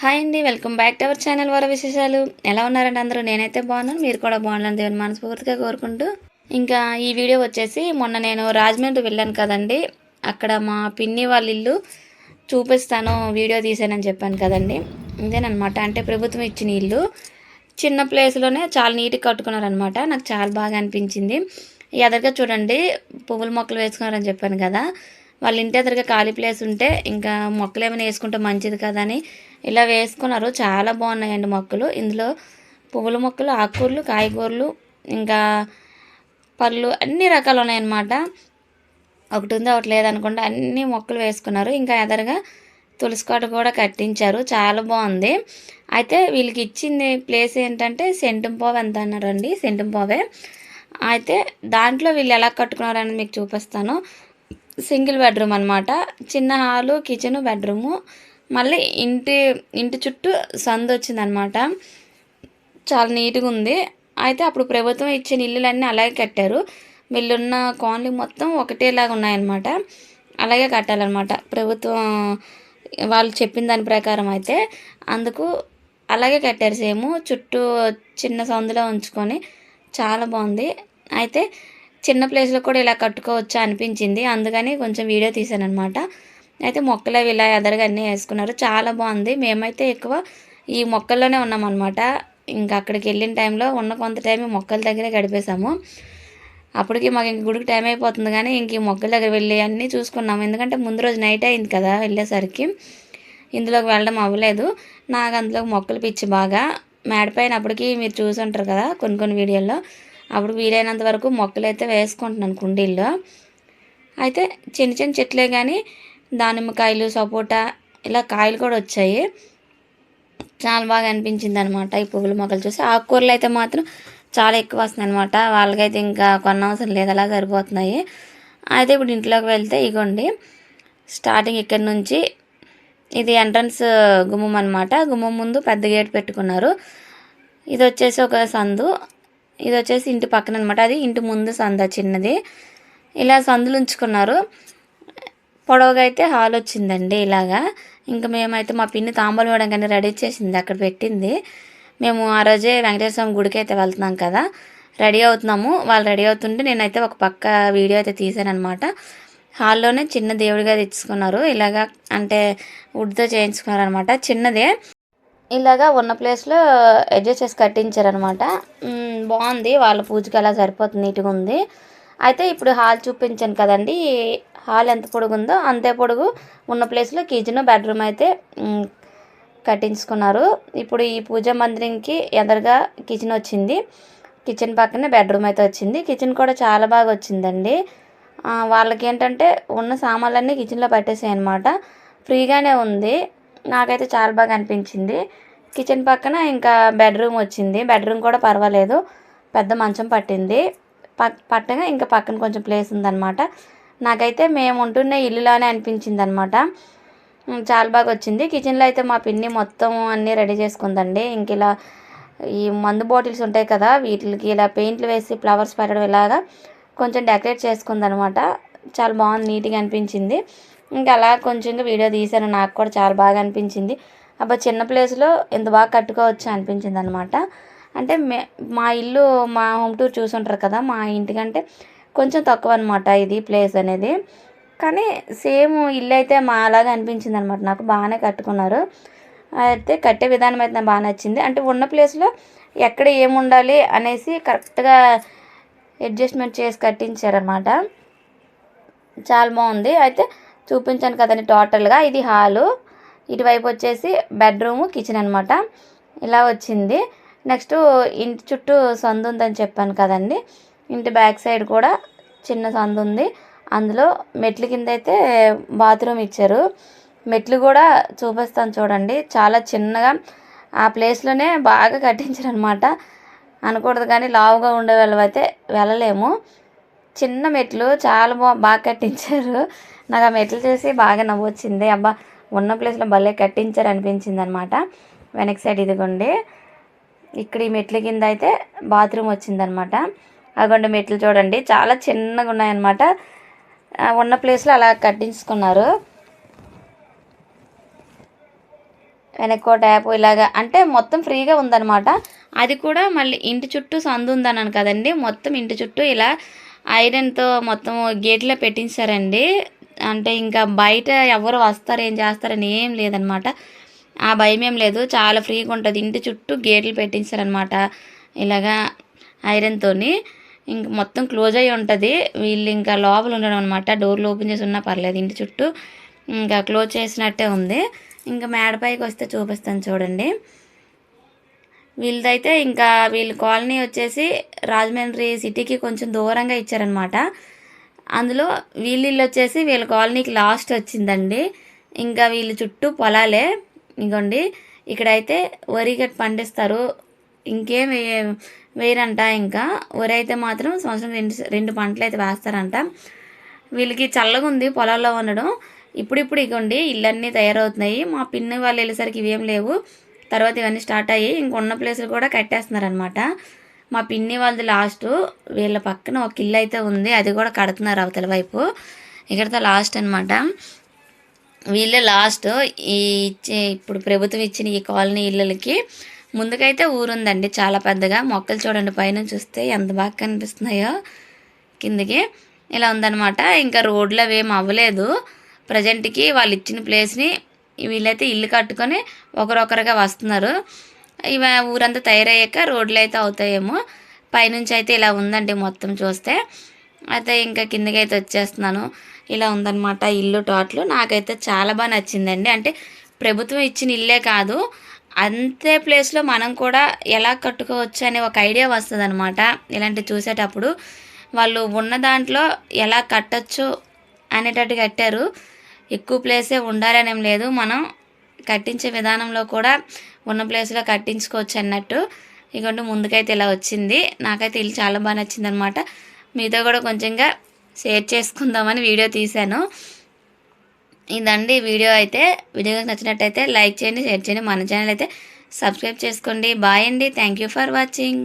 Hi అండి welcome back to our channel వారి విశేషాలు. ఎలా ఉన్నారండి అందరూ? నేనైతే బాగున్నాను మీరు కూడా బాగున్నాను దేవుని మనస్ఫూర్తిగా కోరుకుంటూ. ఇంకా ఈ వీడియో వచ్చేసి మొన్న నేను రాజమండ్రి వెళ్ళాను కదండి. అక్కడ మా పిన్ని వాళ్ళ ఇల్లు చూపిస్తాను వీడియో తీసానని చెప్పాను కదండి. ఇదేనమాట అంటే ప్రభుత్వం ఇచ్చిన ఇల్లు. చిన్న ప్లేస్లోనే చాలా నీట్గా కట్టుకున్నారనమాట నాకు చాలా బాగా అనిపించింది. ఎదరిగా చూడండి పువ్వుల మొక్కలు వేసుకున్నారని చెప్పాను కదా. వాళ్ళ ఇంటి ఎదురుగా ఖాళీ ప్లేస్ ఉంటే ఇంకా మొక్కలు ఏమైనా వేసుకుంటే మంచిది కదా అని ఇలా వేసుకున్నారు. చాలా బాగున్నాయండి మొక్కలు. ఇందులో పువ్వుల మొక్కలు ఆకుకూరలు కాయగూరలు ఇంకా పళ్ళు అన్ని రకాలు ఉన్నాయన్నమాట. ఒకటి ఉంది ఒకటి లేదనుకుంటే అన్ని మొక్కలు వేసుకున్నారు. ఇంకా ఎదరగా తులసి కోట కూడా కట్టించారు. చాలా బాగుంది. అయితే వీళ్ళకి ఇచ్చింది ప్లేస్ ఏంటంటే సెంటుంపోవ ఎంత అన్నారండి సెంటుంపోవే అయితే దాంట్లో వీళ్ళు ఎలా కట్టుకున్నారని మీకు చూపిస్తాను. సింగిల్ బెడ్రూమ్ అనమాట చిన్న హాలు కిచెన్ బెడ్రూము మళ్ళీ ఇంటి ఇంటి చుట్టూ సందు వచ్చిందనమాట చాలా నీట్గా ఉంది. అయితే అప్పుడు ప్రభుత్వం ఇచ్చిన ఇల్లులన్నీ అలాగే కట్టారు. వీళ్ళున్న కాలనీ మొత్తం ఒకటేలాగా ఉన్నాయన్నమాట. అలాగే కట్టాలన్నమాట. ప్రభుత్వం వాళ్ళు చెప్పిన దాని ప్రకారం అయితే అందుకు అలాగే కట్టారు సేమ్. చుట్టూ చిన్న సందులో ఉంచుకొని చాలా బాగుంది. అయితే చిన్న ప్లేస్లో కూడా ఇలా కట్టుకోవచ్చా అనిపించింది. అందుకని కొంచెం వీడియో తీశాను అనమాట అయితే మొక్కలు అవి ఇలా ఎదరగా అన్నీ వేసుకున్నారు. చాలా బాగుంది. మేమైతే ఎక్కువ ఈ మొక్కల్లోనే ఉన్నామన్నమాట. ఇంకా అక్కడికి వెళ్ళిన టైంలో ఉన్న కొంత టైం మొక్కల దగ్గరే గడిపేశాము. అప్పటికి మాకు ఇంక గుడికి టైం అయిపోతుంది కానీ ఇంక ఈ మొక్కల దగ్గర వెళ్ళి అన్నీ చూసుకున్నాము. ఎందుకంటే ముందు రోజు నైట్ అయింది కదా వెళ్ళేసరికి. ఇందులోకి వెళ్ళడం అవ్వలేదు. నాకు అందులోకి మొక్కలు పిచ్చి బాగా. మేడపైన అప్పటికి మీరు చూసి ఉంటారు కదా కొన్ని కొన్ని వీడియోల్లో అప్పుడు వీలైనంత వరకు మొక్కలు అయితే వేసుకుంటున్నాను కుండీల్లో. అయితే చిన్న చిన్న చెట్లే కానీ దానిమ్మకాయలు సపోటా ఇలా కాయలు కూడా వచ్చాయి. చాలా బాగా అనిపించింది అనమాట ఈ పువ్వుల మొక్కలు చూసి ఆకుకూరలు అయితే మాత్రం చాలా ఎక్కువ వస్తున్నాయి అనమాట వాళ్ళకైతే ఇంకా కొనవసరం లేదు అలా సరిపోతున్నాయి. అయితే ఇప్పుడు ఇంట్లోకి వెళ్తే ఇగోండి స్టార్టింగ్ ఇక్కడ నుంచి ఇది ఎంట్రన్స్ గుమ్మం అనమాట గుమ్మం ముందు పెద్ద గేట్ పెట్టుకున్నారు. ఇది వచ్చేసి ఒక సందు. ఇది వచ్చేసి ఇంటి పక్కన అనమాట అది ఇంటి ముందు సంద చిన్నది. ఇలా సందులు ఉంచుకున్నారు. పొడవుగా అయితే హాల్ వచ్చిందండి ఇలాగా. ఇంకా మేమైతే మా పిన్ని తాంబూలం ఇవ్వడం కానీ రెడీ చేసింది. అక్కడ పెట్టింది. మేము ఆ రోజే వెంకటేశ్వర స్వామి గుడికి అయితే వెళ్తున్నాం కదా. రెడీ అవుతున్నాము. వాళ్ళు రెడీ అవుతుంటే నేనైతే ఒక పక్క వీడియో అయితే తీశాను అనమాట హాల్లోనే చిన్న దేవుడిగా తెచ్చుకున్నారు. ఇలాగా అంటే వుడ్తో చేయించుకున్నారు అనమాట చిన్నదే. ఇలాగా ఉన్న ప్లేస్లో అడ్జస్ట్ చేసి కట్టించారనమాట. బాగుంది. వాళ్ళ పూజకి అలా సరిపోతుంది నీట్గా ఉంది. అయితే ఇప్పుడు హాల్ చూపించాను కదండి. హాల్ ఎంత పొడుగు ఉందో అంతే పొడుగు ఉన్న ప్లేస్లో కిచెన్ బెడ్రూమ్ అయితే కట్టించుకున్నారు. ఇప్పుడు ఈ పూజా మందిరంకి ఎదురుగా కిచెన్ వచ్చింది. కిచెన్ పక్కనే బెడ్రూమ్ అయితే వచ్చింది. కిచెన్ కూడా చాలా బాగా వచ్చిందండి. వాళ్ళకి ఏంటంటే ఉన్న సామాన్లన్నీ కిచెన్లో పట్టేసాయి అనమాట ఫ్రీగానే ఉంది. నాకైతే చాలా బాగా అనిపించింది. కిచెన్ పక్కన ఇంకా బెడ్రూమ్ వచ్చింది. బెడ్రూమ్ కూడా పర్వాలేదు. పెద్ద మంచం పట్టింది. పట్టగా ఇంకా పక్కన కొంచెం ప్లేస్ ఉందన్నమాట. నాకైతే మేము ఉంటున్న ఇల్లులోనే అనిపించింది అనమాట చాలా బాగా వచ్చింది. కిచెన్లో అయితే మా పిన్ని మొత్తం అన్నీ రెడీ చేసుకుందండి. ఇంక ఇలా ఈ మందు బాటిల్స్ ఉంటాయి కదా వీటికి ఇలా పెయింట్లు వేసి ఫ్లవర్స్ పెట్టడం ఇలాగా కొంచెం డెకరేట్ చేసుకుందనమాట చాలా బాగుంది నీట్గా అనిపించింది. ఇంకా అలా కొంచెం వీడియో తీశాను. నాకు కూడా చాలా బాగా అనిపించింది. అబ్బా చిన్న ప్లేస్లో ఎంత బాగా కట్టుకోవచ్చు అనిపించింది అనమాట అంటే మే మా ఇల్లు మా హోమ్ టూర్ చూసుంటారు కదా మా ఇంటికంటే కొంచెం తక్కువ అనమాట ఇది ప్లేస్ అనేది. కానీ సేమ్ ఇల్లు అయితే మా అలాగే అనిపించింది అనమాట నాకు బాగానే కట్టుకున్నారు. అయితే కట్టే విధానం అయితే నాకు బాగా నచ్చింది. అంటే ఉన్న ప్లేస్లో ఎక్కడ ఏముండాలి అనేసి కరెక్ట్గా అడ్జస్ట్మెంట్ చేసి కట్టించారనమాట. చాలా బాగుంది. అయితే చూపించాను కదండి టోటల్గా ఇది హాలు ఇటువైపు వచ్చేసి బెడ్రూము కిచెన్ అనమాట ఇలా వచ్చింది. నెక్స్ట్ ఇంటి చుట్టూ సందు ఉందని చెప్పాను కదండి. ఇంటి బ్యాక్ సైడ్ కూడా చిన్న సందు ఉంది. అందులో మెట్ల కింద అయితే బాత్రూమ్ ఇచ్చారు. మెట్లు కూడా చూపిస్తాను చూడండి. చాలా చిన్నగా ఆ ప్లేస్లోనే బాగా కట్టించారు అనమాట అనకూడదు కానీ లావుగా ఉండే వాళ్ళు అయితే వెళ్ళలేము. చిన్న మెట్లు చాలా బాగా కట్టించారు. నాకు ఆ మెట్లు చేసి బాగా నవ్వొచ్చింది. అబ్బా ఉన్న ప్లేస్లో భలే కట్టించారు అనిపించింది అనమాట వెనక్ సైడ్ ఇదిగోండి. ఇక్కడ ఈ మెట్ల కింద అయితే బాత్రూమ్ వచ్చిందనమాట. అదిగోండి మెట్లు చూడండి. చాలా చిన్నగా ఉన్నాయన్నమాట. ఉన్న ప్లేస్లో అలా కట్టించుకున్నారు. వెనక్కో ట్యాప్ ఇలాగా అంటే మొత్తం ఫ్రీగా ఉందన్నమాట. అది కూడా మళ్ళీ ఇంటి చుట్టూ సందు ఉందన్నాను కదండి. మొత్తం ఇంటి చుట్టూ ఇలా ఐరన్తో మొత్తం గేట్లో పెట్టించారండి. అంటే ఇంకా బయట ఎవరు వస్తారు ఏం చేస్తారని ఏం లేదనమాట. ఆ భయం ఏం లేదు. చాలా ఫ్రీగా ఉంటుంది. ఇంటి చుట్టూ గేట్లు పెట్టించారనమాట. ఇలాగా ఐరన్తోని ఇంక మొత్తం క్లోజ్ అయ్యి ఉంటుంది. వీళ్ళు ఇంకా లోపల ఉండడం అనమాట డోర్లు ఓపెన్ చేసి ఉన్నా పర్లేదు ఇంటి చుట్టూ. ఇంకా క్లోజ్ చేసినట్టే ఉంది. ఇంకా మేడపైకి వస్తే చూపిస్తాను చూడండి. వీళ్ళదైతే ఇంకా వీళ్ళ కాలనీ వచ్చేసి రాజమండ్రి సిటీకి కొంచెం దూరంగా ఇచ్చారనమాట. అందులో వీళ్ళ ఇల్లు వచ్చేసి వీళ్ళ కాలనీకి లాస్ట్ వచ్చిందండి. ఇంకా వీళ్ళు చుట్టూ పొలాలే. ఇగోండి ఇక్కడైతే వరి గట్టి పండిస్తారు. ఇంకేం వే- వేయరంట ఇంకా. వరి అయితే మాత్రం సంవత్సరం రెండు రెండు పంటలు అయితే వేస్తారంట. వీళ్ళకి చల్లగా ఉంది పొలాల్లో ఉండడం ఇప్పుడిప్పుడు ఇగోండి ఇళ్ళన్నీ తయారవుతున్నాయి. మా పిన్ని వాళ్ళు వెళ్ళేసరికి ఇవేం లేవు. తర్వాత ఇవన్నీ స్టార్ట్ అయ్యి ఇంకొన్న ప్లేసులు కూడా కట్టేస్తున్నారనమాట మా పిన్ని వాళ్ళది లాస్ట్ వీళ్ళ పక్కన ఒక ఇల్లు అయితే ఉంది. అది కూడా కడుతున్నారు అవతల వైపు. ఇక్కడతో లాస్ట్ అనమాట వీళ్ళే లాస్ట్ ఈ ఇచ్చే ఇప్పుడు ప్రభుత్వం ఇచ్చిన ఈ కాలనీ ఇళ్ళకి ముందుకైతే ఊరుందండి చాలా పెద్దగా. మొక్కలు చూడండి పైన చూస్తే ఎంత బాగా కనిపిస్తున్నాయో కిందకి. ఇలా ఉందనమాట ఇంకా రోడ్లు అవి ఏం అవ్వలేదు. ప్రజెంట్కి వాళ్ళు ఇచ్చిన ప్లేస్ని వీళ్ళైతే ఇల్లు కట్టుకొని ఒకరొకరుగా వస్తున్నారు. ఇవ ఊరంతా తయారయ్యాక రోడ్లు అయితే అవుతాయేమో. పైనుంచి అయితే ఇలా ఉందండి మొత్తం చూస్తే. అయితే ఇంకా కిందకి అయితే వచ్చేస్తున్నాను. ఇలా ఉందన్నమాట ఇల్లు టోటల్. నాకైతే చాలా బాగా నచ్చిందండి. అంటే ప్రభుత్వం ఇచ్చిన ఇల్లే కాదు. అంతే ప్లేస్లో మనం కూడా ఎలా కట్టుకోవచ్చు అనే ఒక ఐడియా వస్తుంది అనమాట ఇలాంటి చూసేటప్పుడు వాళ్ళు ఉన్న దాంట్లో ఎలా కట్టచ్చు అనేటట్టు కట్టారు. ఎక్కువ ప్లేసే ఉండాలనేం లేదు. మనం కట్టించే విధానంలో కూడా ఉన్న ప్లేస్లో కట్టించుకోవచ్చు అన్నట్టు. ఇకంటే ముందుకైతే ఇలా వచ్చింది. నాకైతే ఇల్లు చాలా బాగా నచ్చింది అనమాట మీతో కూడా కొంచెంగా షేర్ చేసుకుందామని వీడియో తీశాను. ఇదండి వీడియో అయితే. వీడియో నచ్చినట్టయితే లైక్ చేయండి షేర్ చేయండి. మన ఛానల్ అయితే సబ్స్క్రైబ్ చేసుకోండి. బాయ్ అండి. Thank you for watching.